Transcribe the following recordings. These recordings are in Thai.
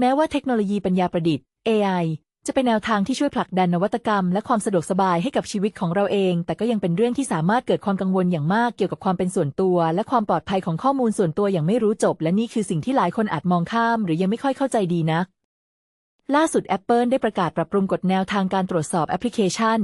แม้ว่าเทคโนโลยีปัญญาประดิษฐ์ AI จะเป็นแนวทางที่ช่วยผลักดันนวัตกรรม และความสะดวกสบายให้กับชีวิตของเราเอง แต่ก็ยังเป็นเรื่องที่สามารถเกิดความกังวลอย่างมากเกี่ยวกับความเป็นส่วนตัว และความปลอดภัยของข้อมูลส่วนตัวอย่างไม่รู้จบ และนี่คือสิ่งที่หลายคนอาจมองข้าม หรือยังไม่ค่อยเข้าใจดีนัก ล่าสุด Apple ได้ประกาศปรับปรุงกฎแนวทางการตรวจสอบแอปพลิเคชัน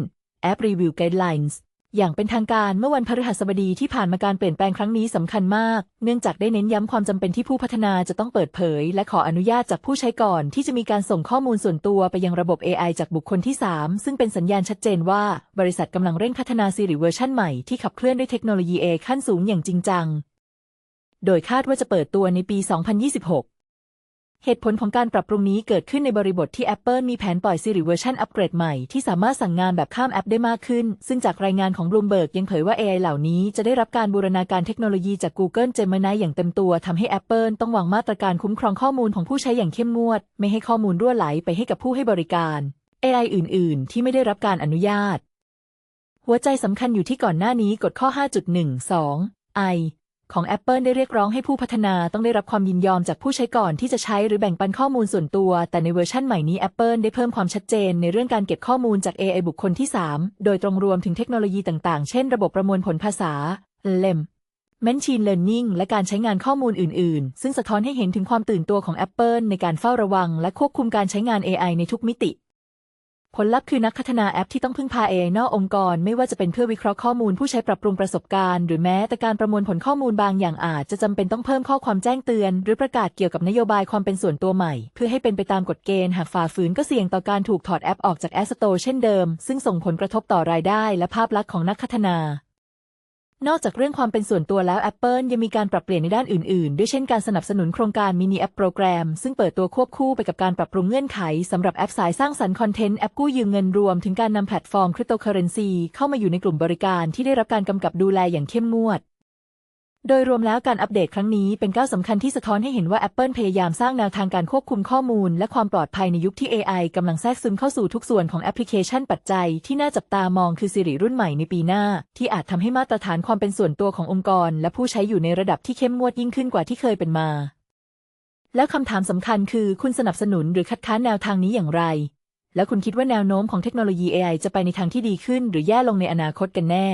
App Review Guidelines อย่างเป็นทางการเมื่อวันพฤหัสบดีที่ผ่านมาการเปลี่ยนแปลงครั้งนี้สำคัญมาก เนื่องจากได้เน้นย้ำความจำเป็นที่ผู้พัฒนาจะต้องเปิดเผย และขออนุญาตจากผู้ใช้ก่อนที่จะมีการส่งข้อมูลส่วนตัวไปยังระบบ AI จากบุคคลที่ 3 ซึ่งเป็นสัญญาณชัดเจนว่า บริษัทกำลังเร่งพัฒนา Siri เวอร์ชันใหม่ที่ขับเคลื่อนด้วยเทคโนโลยี AI ขั้นสูงอย่างจริงจัง โดยคาดว่าจะเปิดตัวในปี 2026 เหตุผลของการปรับปรุงนี้เกิดขึ้นในบริบทที่ Apple มีแผนปล่อย Siri เวอร์ชันอัปเกรดใหม่ที่สามารถสั่งงานแบบข้ามแอปได้มากขึ้น ซึ่งจากรายงานของ Bloomberg ยังเผยว่า AI เหล่านี้จะได้รับการบูรณาการเทคโนโลยีจาก Google Gemini อย่างเต็มตัวทำให้ Apple ต้องวางมาตรการคุ้มครองข้อมูลของผู้ใช้อย่างเข้มงวด ไม่ให้ข้อมูลรั่วไหลไปให้กับผู้ให้บริการ AI อื่น ๆ ที่ไม่ได้รับการอนุญาต หัวใจสำคัญอยู่ที่ก่อนหน้านี้กฎข้อ 5.12 i ของ Apple ได้เรียกร้องให้ผู้พัฒนาต้องได้รับความยินยอมจากผู้ใช้ก่อนที่จะใช้หรือแบ่งปันข้อมูลส่วนตัว แต่ในเวอร์ชั่นใหม่นี้ Apple ได้เพิ่มความชัดเจนในเรื่องการเก็บข้อมูลจาก AI บุคคลที่ 3 โดยตรงรวมถึงเทคโนโลยีต่างๆ เช่น ระบบประมวลผลภาษา LEM Machine Learning และการใช้งานข้อมูลอื่น ๆ ซึ่งสะท้อนให้เห็นถึงความตื่นตัวของ Apple ในการเฝ้าระวัง และควบคุมการใช้งาน AI ในทุกมิติ ผลลัพธ์คือนักพัฒนาแอปที่ต้องพึ่งพา AI นอกองค์กร ไม่ว่าจะเป็นเพื่อวิเคราะห์ข้อมูลผู้ใช้ปรับปรุงประสบการณ์ หรือแม้แต่การประมวลผลข้อมูลบางอย่างอาจจะจำเป็นต้องเพิ่มข้อความแจ้งเตือน หรือประกาศเกี่ยวกับนโยบายความเป็นส่วนตัวใหม่ เพื่อให้เป็นไปตามกฎเกณฑ์หากฝ่าฝืนก็เสี่ยงต่อการถูกถอดแอปออกจากแอสโตเช่นเดิม ซึ่งส่งผลกระทบต่อรายได้ และภาพลักษณ์ของนักพัฒนา นอกจากเรื่องความเป็นส่วนตัวแล้ว Apple ยังมีการปรับเปลี่ยนในด้านอื่นๆ ด้วยเช่นการสนับสนุนโครงการมินิแอปโปรแกรมซึ่งเปิดตัวควบคู่ไปกับการปรับปรุงเงื่อนไขสำหรับแอปสายสร้างสรรค์คอนเทนต์แอปกู้ยืมเงินรวมถึงการนำแพลตฟอร์มคริปโตเคอเรนซีเข้ามาอยู่ในกลุ่มบริการที่ได้รับการกำกับดูแลอย่างเข้มงวด โดยรวมแล้วการอัปเดตครั้งนี้เป็นก้าวสำคัญที่สะท้อนให้เห็นว่า Apple พยายามสร้างแนวทางการควบคุมข้อมูล และความปลอดภัยในยุคที่ AI กำลังแทรกซึมเข้าสู่ทุกส่วนของแอปพลิเคชันปัจจัย ที่น่าจับตามองคือ Siri รุ่นใหม่ในปีหน้า ที่อาจทำให้มาตรฐานความเป็นส่วนตัวขององค์กร และผู้ใช้อยู่ในระดับที่เข้มงวดยิ่งขึ้นกว่าที่เคยเป็นมา แล้วคำถามสำคัญคือคุณสนับสนุนหรือคัดค้านแนวทางนี้อย่างไร แล้วคุณคิดว่าแนวโน้มของเทคโนโลยี AI จะไปในทางที่ดีขึ้น หรือแย่ลงในอนาคตกันแน่